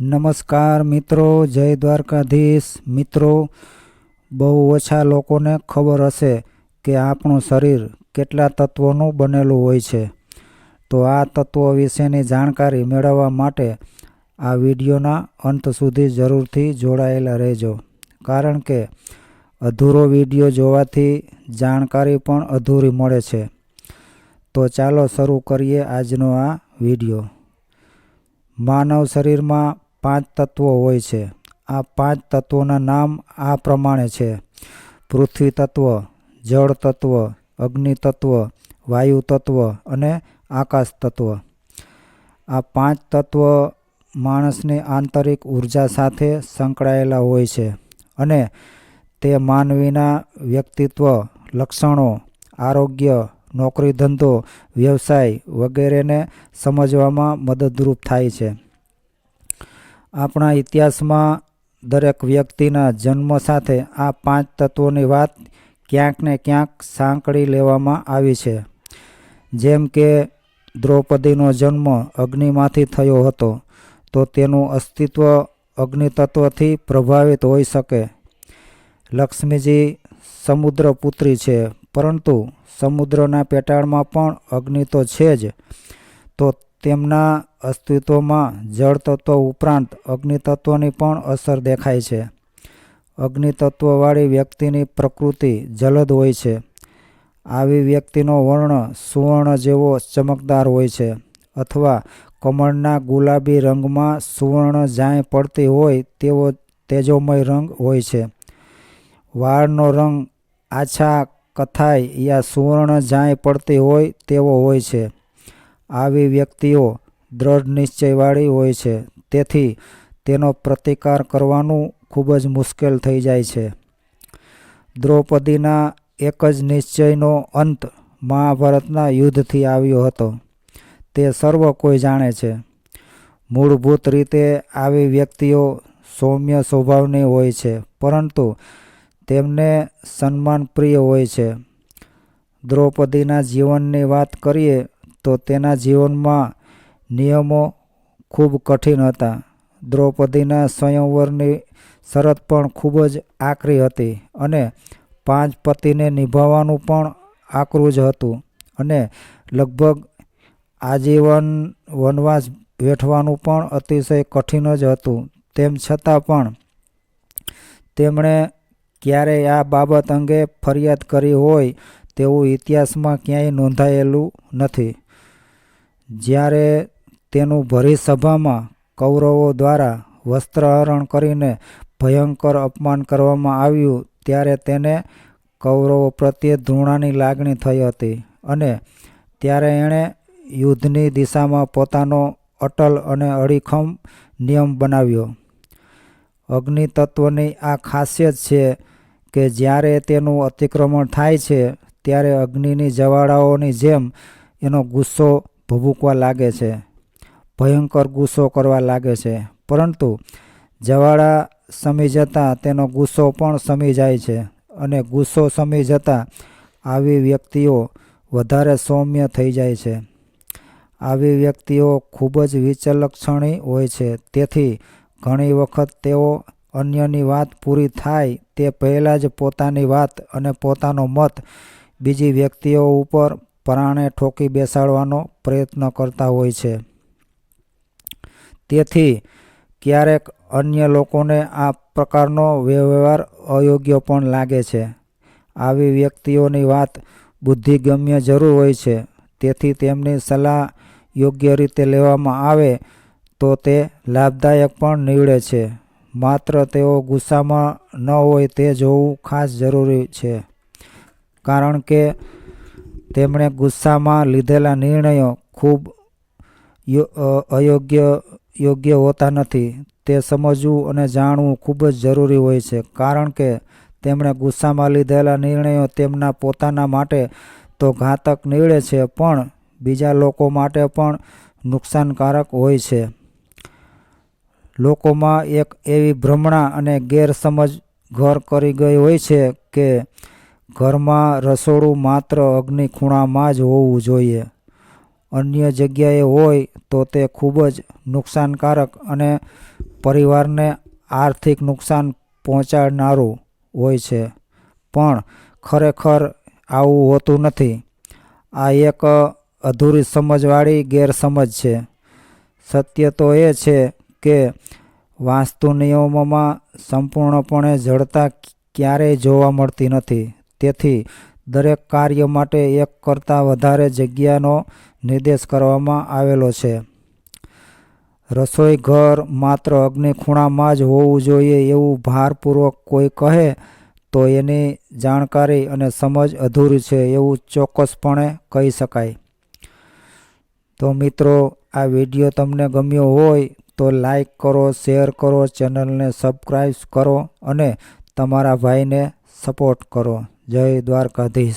નમસ્કાર મિત્રો, જય દ્વારકાધીશ. મિત્રો, બહુ ઓછા લોકોને ખબર હશે કે આપણું શરીર કેટલા તત્વોનું બનેલું હોય છે. તો આ તત્વો વિશેની જાણકારી મેળવવા માટે આ વિડીયોના અંત સુધી જરૂરથી જોડાયેલા રહેજો. કારણ કે અધૂરો વીડિયો જોવાથી જાણકારી પણ અધૂરી મળે છે. તો ચાલો શરૂ કરીએ આજનો આ વીડિયો. માનવ શરીરમાં પાંચ તત્વો હોય છે. આ પાંચ તત્વોના નામ આ પ્રમાણે છે. પૃથ્વી તત્વ, જળ તત્વ, અગ્નિ તત્વ, વાયુ તત્વ અને આકાશ તત્વ. આ પાંચ તત્વ માણસની આંતરિક ઊર્જા સાથે સંકળાયેલા હોય છે અને તે માનવીના વ્યક્તિત્વ, લક્ષણો, આરોગ્ય, નોકરી ધંધો, વ્યવસાય વગેરેને સમજવામાં મદદરૂપ થાય છે. આપણા ઇતિહાસમાં દરેક વ્યક્તિના જન્મ સાથે આ પાંચ તત્વોની વાત ક્યાંક ને ક્યાંક સાંકળી લેવામાં આવી છે. જેમ કે, દ્રૌપદીનો જન્મ અગ્નિમાંથી થયો હતો, તો તેનું અસ્તિત્વ અગ્નિતત્વથી પ્રભાવિત હોઈ શકે. લક્ષ્મીજી સમુદ્ર પુત્રી છે, પરંતુ સમુદ્રના પેટાળમાં પણ અગ્નિ તો છે જ. તો તેમના અસ્તિત્વમાં જળ તત્વ ઉપરાંત અગ્નિતત્વની પણ અસર દેખાય છે. અગ્નિતત્વવાળી વ્યક્તિની પ્રકૃતિ જલદ હોય છે. આવી વ્યક્તિનો વર્ણ સુવર્ણ જેવો ચમકદાર હોય છે અથવા કમળના ગુલાબી રંગમાં સુવર્ણ જાય પડતી હોય તેવો તેજોમય રંગ હોય છે. વાળનો રંગ આછા કથાઈ યા સુવર્ણ જાય પડતી હોય તેવો હોય છે. આવી વ્યક્તિઓ દ્રઢ નિશ્ચયવાળી હોય છે. તેથી તેનો પ્રતિકાર કરવાનું ખૂબ જ મુશ્કેલ થઈ જાય છે. દ્રૌપદીના એક જ નિશ્ચયનો અંત મહાભારતના યુદ્ધથી આવ્યો હતો. તે સર્વ કોઈ જાણે છે. મૂળભૂત રીતે આવી વ્યક્તિઓ સૌમ્ય સ્વભાવની હોય છે, પરંતુ તેમને સન્માન પ્રિય હોય છે. દ્રૌપદીના જીવનની વાત કરીએ તો તેના જીવનમાં નિયમો ખૂબ કઠિન હતા. દ્રૌપદીના સ્વયંવરની શરત પણ ખૂબ જ આકરી હતી અને પાંચ પતિને નિભાવવાનું પણ આકરું જ હતું અને લગભગ આજીવન વનવાસ વેઠવાનું પણ અતિશય કઠિન જ હતું. તેમ છતાં પણ તેમણે ક્યારેય આ બાબત અંગે ફરિયાદ કરી હોય તેવું ઇતિહાસમાં ક્યાંય નોંધાયેલું નથી. જ્યારે તેનું ભરી સભામાં કૌરવો દ્વારા વસ્ત્રહરણ કરીને ભયંકર અપમાન કરવામાં આવ્યું, ત્યારે તેને કૌરવો પ્રત્યે ધૃણાની લાગણી થઈ હતી અને ત્યારે એણે યુદ્ધની દિશામાં પોતાનો અટલ અને અડીખમ નિયમ બનાવ્યો. અગ્નિ તત્વની આ ખાસિયત છે કે જ્યારે તેનું અતિક્રમણ થાય છે, ત્યારે અગ્નિની જવાળાઓની જેમ એનો ગુસ્સો ભભૂકવા લાગે છે, ભયંકર ગુસ્સો કરવા લાગે છે. પરંતુ જવાળા સમી જતાં તેનો ગુસ્સો પણ સમી જાય છે અને ગુસ્સો સમી જતાં આવી વ્યક્તિઓ વધારે સૌમ્ય થઈ જાય છે. આવી વ્યક્તિઓ ખૂબ જ વિચલક્ષણી હોય છે, તેથી ઘણી વખત તેઓ અન્યની વાત પૂરી થાય તે પહેલાં જ પોતાની વાત અને પોતાનો મત બીજી વ્યક્તિઓ ઉપર પરાણે ઠોકી બેસાડવાનો પ્રયત્ન કરતા હોય છે. તેથી ક્યારેક અન્ય લોકોને આ પ્રકારનો વ્યવહાર અયોગ્ય પણ લાગે છે. આવી વ્યક્તિઓની વાત બુદ્ધિગમ્ય જરૂર હોય છે. તેથી તેમની સલાહ યોગ્ય રીતે લેવામાં આવે તો તે લાભદાયક પણ નીવડે છે. માત્ર તેઓ ગુસ્સામાં ન હોય તે જોવું ખાસ જરૂરી છે. કારણ કે તેમણે ગુસ્સામાં લીધેલા નિર્ણયો ખૂબ અયોગ્ય, યોગ્ય હોતા નથી. તે સમજવું અને જાણવું ખૂબ જ જરૂરી હોય છે, કારણ કે તેમણે ગુસ્સામાં લીધેલા નિર્ણયો તેમના પોતાના માટે તો ઘાતક નીવડે છે, પણ બીજા લોકો માટે પણ નુકસાનકારક હોય છે. લોકોમાં એક એવી ભ્રમણા અને ગેરસમજ ઘર કરી ગઈ હોય છે કે ઘરમાં રસોડું માત્ર અગ્નિ ખૂણામાં જ હોવું જોઈએ. અન્ય જગ્યાએ હોય તો તે ખૂબ જ નુકસાનકારક અને પરિવારને આર્થિક નુકસાન પહોંચાડનારું હોય છે. પણ ખરેખર આવું હોતું નથી. આ એક અધૂરી સમજવાળી ગેરસમજ છે. સત્ય તો એ છે કે વાસ્તુ નિયમોમાં સંપૂર્ણપણે જડતા ક્યારેય જોવા મળતી નથી. તેથી દરેક કાર્ય માટે એક કરતાં વધારે જગ્યાનો નિર્દેશ કરવામાં આવેલો છે. રસોઈ ઘર માત્ર અગ્નિ ખૂણામાં જ હોવું જોઈએ એવું ભારપૂર્વક કોઈ કહે તો એની જાણકારી અને સમજ અધૂરી છે એવું ચોક્કસપણે કહી શકાય. તો મિત્રો, આ વીડિયો તમને ગમ્યો હોય તો લાઈક કરો, શેર કરો, ચેનલને સબસ્ક્રાઈબ કરો અને તમારા ભાઈને સપોર્ટ કરો. જય દ્વારકાધીશ.